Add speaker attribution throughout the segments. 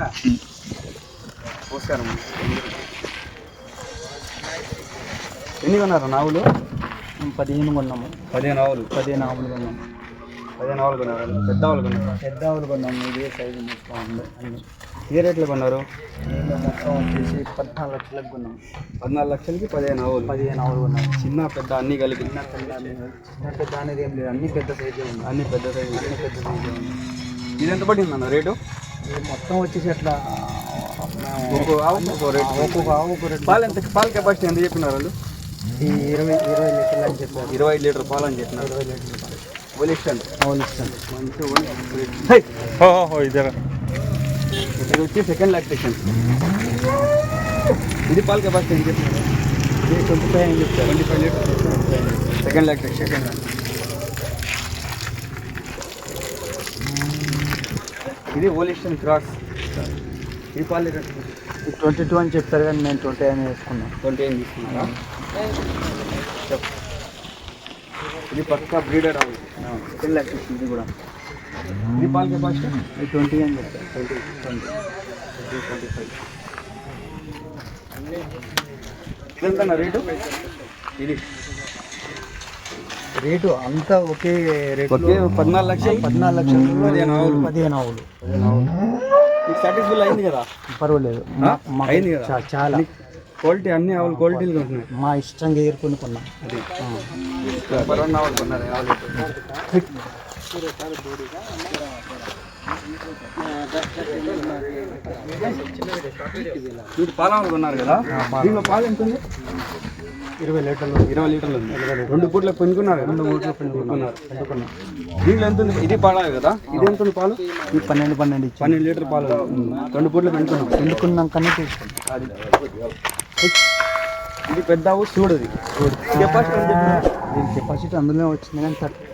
Speaker 1: నమస్కారం. ఎన్ని కొన్నారు? నావులు
Speaker 2: పదిహేను కొన్నాము.
Speaker 1: పదిహేను ఆవులు.
Speaker 2: పదిహేను ఆవులు కొన్నాము.
Speaker 1: పదిహేను ఆవులు కొన్నారు? పెద్ద ఆవులు కొన్నారు?
Speaker 2: పెద్ద ఆవులు కొన్నాము. ఇదే సైజు మొత్తం ఉంది. అన్ని.
Speaker 1: ఏ రేట్లు కొన్నారు?
Speaker 2: నేను మొత్తం వచ్చేసి పద్నాలుగు లక్షలకు కొన్నాము.
Speaker 1: పద్నాలుగు లక్షలకి పదిహేను ఆవులు.
Speaker 2: పదిహేను ఆవులు కొన్నాము.
Speaker 1: చిన్న పెద్ద అన్ని కలిపి.
Speaker 2: చిన్న పెద్ద చిన్న పెద్ద అనేది ఏం లేదు. అన్ని పెద్ద సైజే
Speaker 1: అన్ని పెద్ద సైజు.
Speaker 2: అన్ని పెద్ద సైజే
Speaker 1: ఇది ఎంత పడింది అన్న రేటు?
Speaker 2: మొత్తం వచ్చేసి అట్లా
Speaker 1: ఒక్కో ఆవు ఒక్కో రేటు
Speaker 2: ఒక్కొక్క ఆవు ఒక రేటు
Speaker 1: పాలు ఎంత పాల కెపాసిటీ ఎంత చెప్పినారు వాళ్ళు?
Speaker 2: ఈ ఇరవై ఇరవై లీటర్లు అని చెప్పారు.
Speaker 1: ఇరవై లీటర్ పాలు అని చెప్పినారు.
Speaker 2: ఇరవై లీటర్లు
Speaker 1: మంచి ఒలి- ఇది వచ్చి సెకండ్ లాక్టేషన్ ఇది పాల కెపాసిటీ ఏం చెప్పినారు?
Speaker 2: ట్వంటీ ఫైవ్ అని చెప్తారు
Speaker 1: twenty five liters second lactation ఇది ఓలిస్టన్ క్రాస్ ఈ పాలు
Speaker 2: ట్వంటీ టూ అని చెప్తారు కానీ నేను ట్వంటీ అని వేసుకున్నాను
Speaker 1: ట్వంటీ తీసుకున్నారా? చెప్పు. ఇది పక్కా బ్రీడర్ సెకండ్ లాక్టేషన్ ఇది కూడా. ఇది పాల కెపాసిటీ
Speaker 2: ట్వంటీ అని చెప్తారు
Speaker 1: ట్వంటీ ట్వంటీ ట్వంటీ ఫైవ్ ఇదెంత రేటు? ఇది.
Speaker 2: రేటు అంతా ఒకే రేటు
Speaker 1: ఒకే పద్నాలుగు లక్షలు?
Speaker 2: పద్నాలుగు లక్షలు.
Speaker 1: పదిహేను ఆవులు.
Speaker 2: పదిహేను ఆవులు.
Speaker 1: సాటిస్ఫుల్ అయింది కదా?
Speaker 2: పర్వాలేదు.
Speaker 1: అయింది కదా?
Speaker 2: చాలా.
Speaker 1: క్వాలిటీ అన్ని ఆవులు క్వాలిటీలు ఉంటున్నాయి.
Speaker 2: మా ఇష్టంగా ఏరుకొని కొన్నాం
Speaker 1: అది పరవన్న ఆవులు కొన్నారు ఆవులు మీరు పాల ఆవులు కొన్నారు కదా? దీనిలో పాలు ఎంత ఉంది
Speaker 2: ఇరవై లీటర్లు
Speaker 1: ఇరవై లీటర్లు ఉంది. రెండు పూట్ల పెంచుకున్నారు. రెండు పూట్ల పెంచుకున్నారు. దీంట్లో ఎంత ఉంది? ఇది పాడాలి కదా? ఇది ఎంత ఉంది పాలు?
Speaker 2: ఈ పన్నెండు పన్నెండు ఇచ్చి
Speaker 1: పన్నెండు లీటర్ పాలు రెండు పూట్ల పెంచుకున్నాం
Speaker 2: తీసుకున్నాం.
Speaker 1: అది ఇది పెద్ద చూడది కెపాసిటీ?
Speaker 2: దీని కెపాసిటీ అందులో వచ్చింది కానీ థర్టీ.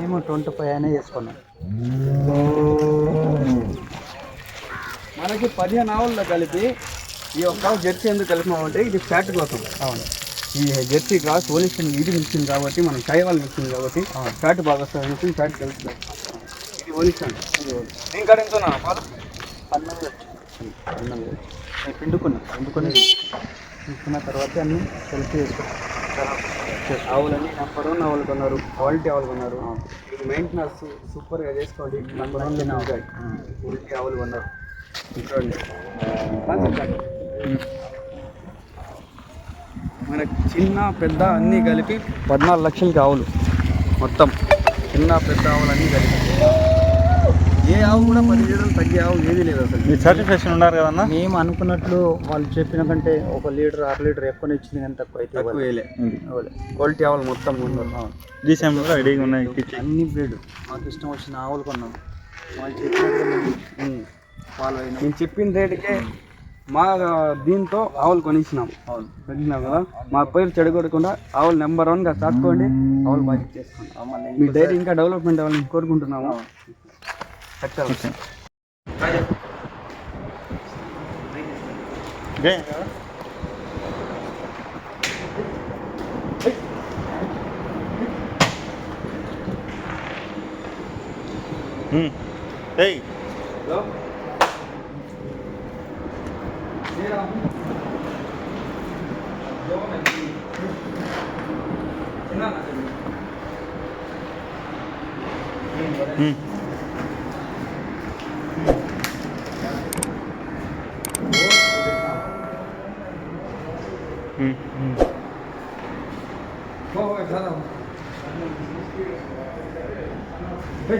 Speaker 2: మేము ట్వంటీ ఫైవ్ అనే చేసుకున్నాం
Speaker 1: మనకి పదిహేను ఆవుల్లో కలిపి ఈ ఆవు జెర్సీ ఎందుకు కలిపినామంటే ఇది ఫ్యాట్ కోసం.
Speaker 2: అవును.
Speaker 1: ఈ జెర్సీ క్రాస్ ఓలిషన్ ఇది మిక్సింగ్ కాబట్టి మనం కైవాల్ మిక్సింగ్ కాబట్టి ఫ్యాట్ బాగా వస్తుంది ఫ్యాట్ కలుపుతాం. ఇది ఓలిషన్ నేను కాడ ఎంత ఉన్నా పాలు?
Speaker 2: పన్నెండు లక్షలు. పన్నెండు లక్షలు. నేను పిండుకున్నాం. పిండుకొని పిండుకున్న తర్వాత అన్ని సెల్ఫీ చేసుకున్నాం
Speaker 1: ఆవులన్నీ నెంబర్ వన్ ఆవులు కొన్నారు. క్వాలిటీ ఆవులు కొన్నారు. ఇది మెయింటెనెన్స్ సూపర్గా చేసుకోండి. నెంబర్ వన్ ఉంటాయి. క్వాలిటీ ఆవులు కొన్నారు. చూడండి. మనకి చిన్న పెద్ద అన్నీ కలిపి పద్నాలుగు లక్షలకి ఆవులు. మొత్తం చిన్న పెద్ద ఆవులు అన్నీ కలిపి. ఏ ఆవు కూడా పది లీటర్లు తగ్గే ఆవు ఏది లేదు అసలు.
Speaker 3: మీ సర్టిఫికేషన్ ఉన్నారు కదన్నా?
Speaker 2: మేము అనుకున్నట్లు వాళ్ళు చెప్పిన కంటే ఒక లీటర్ అర లీటర్ ఎక్కువ ఇచ్చింది కానీ తక్కువ అయితే
Speaker 1: తక్కువ వేయలే. క్వాలిటీ ఆవులు మొత్తం ఉన్నారు
Speaker 3: డిసెంబర్లో రెడీగా ఉన్నాయి
Speaker 2: అన్ని బ్రీడ్ మాకు ఇష్టం వచ్చిన ఆవులు కొన్నాం. వాళ్ళు చెప్పినట్టు మేము
Speaker 1: ఉమ్.
Speaker 2: ఫాలో అయినాం
Speaker 1: నేను చెప్పిన రేటుకే మా దీంతో ఆవులు కొనిచ్చినాం ఆవులు కొనిచ్చినాం కదా? మా పేరు చెడగొట్టకుండా ఆవులు నెంబర్ వన్గా సాక్కోండి. ఆవులు బాగా చేసుకోండి మీ డైరీ ఇంకా డెవలప్మెంట్ అవ్వాలని కోరుకుంటున్నాము. ఖచ్చితంగా.
Speaker 3: ఓకే. 嗯。
Speaker 1: 嗯
Speaker 3: 嗯。好
Speaker 1: 好，看到。嘿。